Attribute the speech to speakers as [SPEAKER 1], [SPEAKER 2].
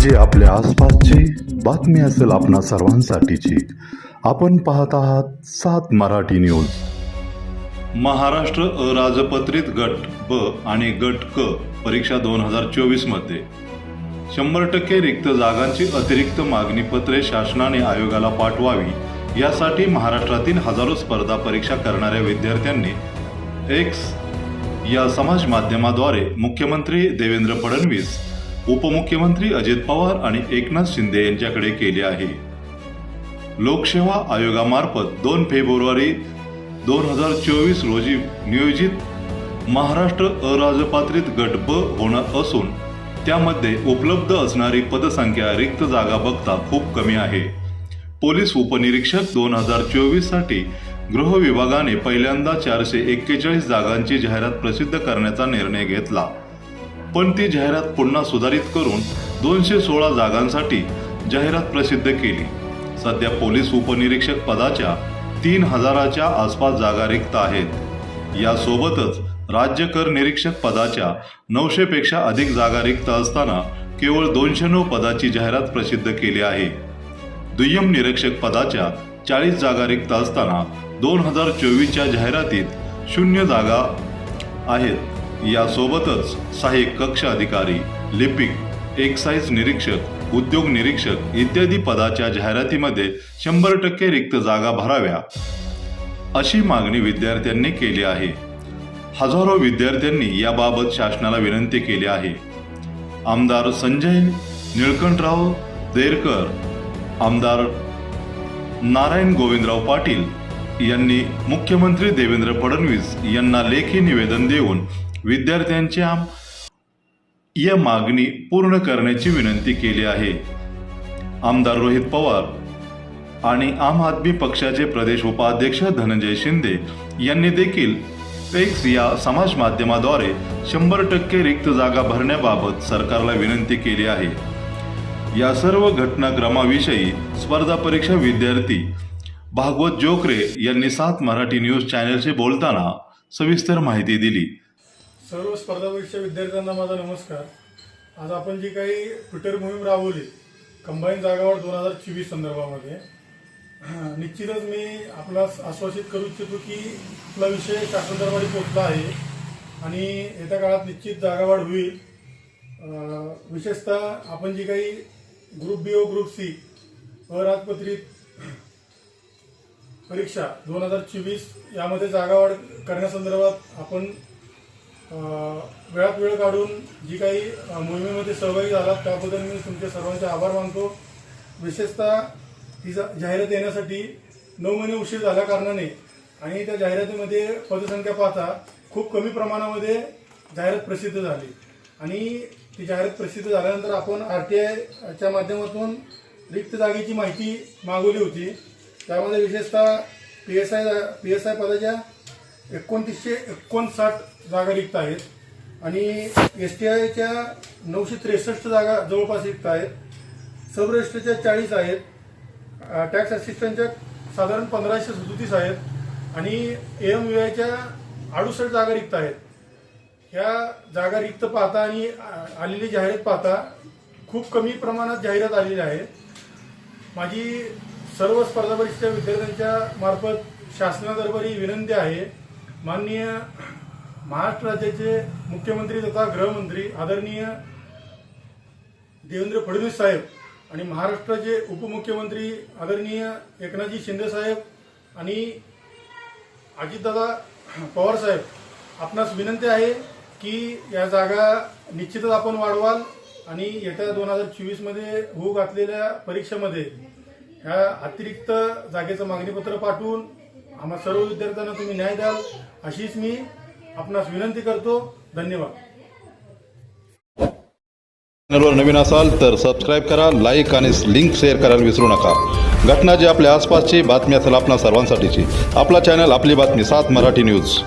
[SPEAKER 1] जे आपल्या आसपासची बातमी असेल आपणा सर्वांसाठीची. आपण पाहत आहात सात मराठी न्यूज. महाराष्ट्र अराजपत्रित गट ब आणि गट क परीक्षा दोन हजार चोवीसमध्ये शंभर टक्के रिक्त जागांची अतिरिक्त मागणी पत्रे शासनाने आयोगाला पाठवावी यासाठी महाराष्ट्रातील हजारो स्पर्धा परीक्षा करणाऱ्या विद्यार्थ्यांनी एक्स या समाज माध्यमाद्वारे मुख्यमंत्री देवेंद्र फडणवीस उपमुख्यमंत्री अजित पवार आणि एकनाथ शिंदे यांच्याकडे केले आहे. लोकसेवा आयोगामार्फत दोन फेब्रुवारी दोन हजार चोवीस रोजी नियोजित महाराष्ट्र अराजपात्रित गट ब होणार असून त्यामध्ये उपलब्ध असणारी पदसंख्या रिक्त जागा बघता खूप कमी आहे. पोलीस उपनिरीक्षक दोन हजार चोवीससाठी गृह विभागाने पहिल्यांदा चारशे एक्केचाळीस जागांची जाहिरात प्रसिद्ध करण्याचा निर्णय घेतला. पण ती जाहिरात पुन्हा सुधारित करून दोनशे सोळा जागांसाठी जाहिरात प्रसिद्ध केली. सध्या पोलीस उपनिरीक्षक पदाच्या तीन हजाराच्या आसपास जागा रिक्त आहेत. यासोबतच राज्य कर निरीक्षक पदाच्या नऊशेपेक्षा अधिक जागा रिक्त असताना केवळ दोनशे नऊ पदाची जाहिरात प्रसिद्ध केली आहे. दुय्यम निरीक्षक पदाच्या चाळीस जागा रिक्त असताना दोन हजार चोवीसच्या जाहिरातीत शून्य जागा आहेत. यासोबतच सहाय्यक कक्ष अधिकारी लिपिक एक्साईज निरीक्षक उद्योग निरीक्षक इत्यादी पदाच्या जाहिरातीमध्ये शंभर टक्के रिक्त जागा भराव्या. अशी मागणी विद्यार्थ्यांनी केली आहे. हजारो विद्यार्थ्यांनी याबाबत शासनाला विनंती केली आहे. आमदार संजय निळकंठराव देरकर आमदार नारायण गोविंदराव पाटील यांनी मुख्यमंत्री देवेंद्र फडणवीस यांना लेखी निवेदन देऊन विद्यार्थ्यांच्या या मागणी पूर्ण करण्याची विनंती केली आहे. आमदार रोहित पवार आणि आम आदमी पक्षाचे प्रदेश उपाध्यक्ष धनंजय शिंदे यांनी देखील एक्स या समाज माध्यमाद्वारे शंभर टक्के रिक्त जागा भरण्याबाबत सरकारला विनंती केली आहे. या सर्व घटनाक्रमाविषयी स्पर्धा परीक्षा विद्यार्थी भागवत जोकरे यांनी सात मराठी न्यूज चॅनलशी बोलताना सविस्तर माहिती दिली.
[SPEAKER 2] सर्व स्पर्धा परीक्षा विद्यार्थ्यांना माझा नमस्कार. आज आपण जी काही ट्विटर मोहीम राबवली कंबाईन जागावाढ दोन हजार चोवीस संदर्भामध्ये निश्चितच मी आपला आश्वासित करू इच्छितो की आपला विषय शासन दरबारी पोचला आहे आणि येत्या काळात निश्चित जागावाढ होईल. विशेषतः आपण जी काही ग्रुप बी ओ ग्रुप सी अराजपत्रित परीक्षा दोन हजार चोवीस यामध्ये जागावाढ करण्यासंदर्भात आपण वेळात वेळ काढून जी काही मोहिमेमध्ये सहभागी झालात त्याबद्दल मी तुमचे सर्वांचे आभार मानतो. विशेषतः ती जाहिरात येण्यासाठी नऊ महिने उशीर झाल्या कारणाने आणि त्या जाहिरातीमध्ये पदसंख्या पाहता खूप कमी प्रमाणामध्ये जाहिरात प्रसिद्ध झाली. आणि ती जाहिरात प्रसिद्ध झाल्यानंतर आपण आर टी आयच्या माध्यमातून रिक्त जागेची माहिती मागवली होती. त्यामध्ये विशेषतः P S I P S I पदाच्या एकोणतीसशे एकोणसाठ जागा रिक्त आहेत. आणि एस टी आयच्या नऊशे त्रेसष्ट जागा जवळपास रिक्त आहेत. सब रजिस्टरच्या चाळीस आहेत. टॅक्स असिस्टंटच्या साधारण पंधराशे सदोतीस आहेत. आणि ए एम यू आयच्या अडुसष्ट जागा रिक्त आहेत. ह्या जागा रिक्त पाहता आणि आलेली जाहिरात पाहता खूप कमी प्रमाणात जाहिरात आलेली आहे. माझी सर्व स्पर्धा परीक्षेच्या विद्यार्थ्यांच्या मार्फत शासनादरबारी विनंती आहे. माननीय महाराष्ट्र राज्याचे मुख्यमंत्री तथा गृहमंत्री आदरणीय देवेंद्र फडणवीस साहेब आणि महाराष्ट्राचे उपमुख्यमंत्री आदरणीय एकनाथजी शिंदे साहेब आणि अजितदादा पवार साहेब आपणास विनंती आहे की या जागा निश्चितच आपण वाढवाल आणि येत्या दोन हजार चोवीसमध्ये होऊ घातलेल्या परीक्षेमध्ये ह्या अतिरिक्त जागेचं मागणीपत्र पाठवून आम्हा सर्व विद्यार्थ्यांना तुम्ही न्याय द्याल अशीच मी आपणास विनंती करतो. धन्यवाद.
[SPEAKER 1] चॅनलवर नवीन असाल तर सबस्क्राईब करा लाईक आणि लिंक शेअर करायला विसरू नका. घटना जी आपल्या आसपासची बातमी असेल आपल्या सर्वांसाठीची. आपला चॅनल आपली बातमी सात मराठी न्यूज